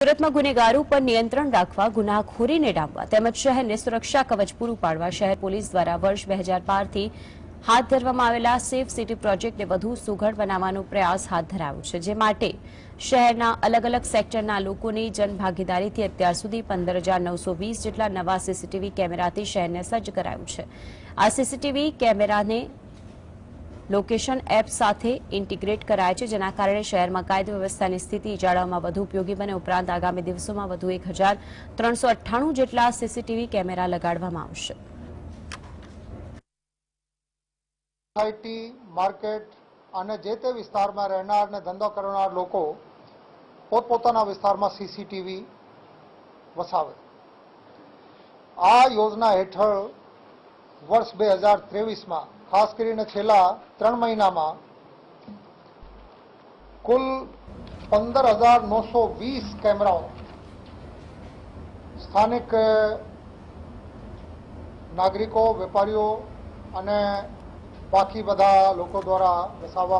સુરતમાં ગુનેગારો પર નિયંત્રણ રાખવા ગુનાખોરીને ડામવા તેમજ શહેરને સુરક્ષા કવચ પૂરું પાડવા શહેર પોલીસ દ્વારા વર્ષ બે હજાર બારથી હાથ ધરવામાં આવેલા સેફ સિટી પ્રોજેક્ટને વધુ સુઘડ બનાવવાનો પ્રયાસ હાથ ધરાયો છે, જે માટે શહેરના અલગ અલગ સેક્ટરના લોકોની જનભાગીદારીથી અત્યાર સુધી પંદર હજાર નવસો વીસ જેટલા નવા સીસીટીવી કેમેરાથી શહેરને સજ્જ કરાયું છે. આ સીસીટીવી કેમેરાને લોકેશન એપ સાથે ઇન્ટિગ્રેટ કરાય છે, જેના કારણે શહેરમાં કાયદો વ્યવસ્થાની સ્થિતિ જાળવવામાં વધુ ઉપયોગી બને. ઉપરાંત આગામી દિવસોમાં વધુ એક જેટલા સીસીટીવી કેમેરા લગાડવામાં આવશે. સોસાયટી માર્કેટ અને જે તે વિસ્તારમાં રહેનાર અને ધંધો કરનાર લોકો પોતપોતાના વિસ્તારમાં સીસીટીવી વસાવે. આ યોજના હેઠળ વર્ષ બે હજાર ત્રેવીસમાં, ખાસ કરીને છેલ્લા ત્રણ મહિનામાં, કુલ પંદર હજાર નવસો વીસ કેમેરાઓ. સ્થાનિક નાગરિકો, વેપારીઓ અને બાકી બધા લોકો દ્વારા વસાવવા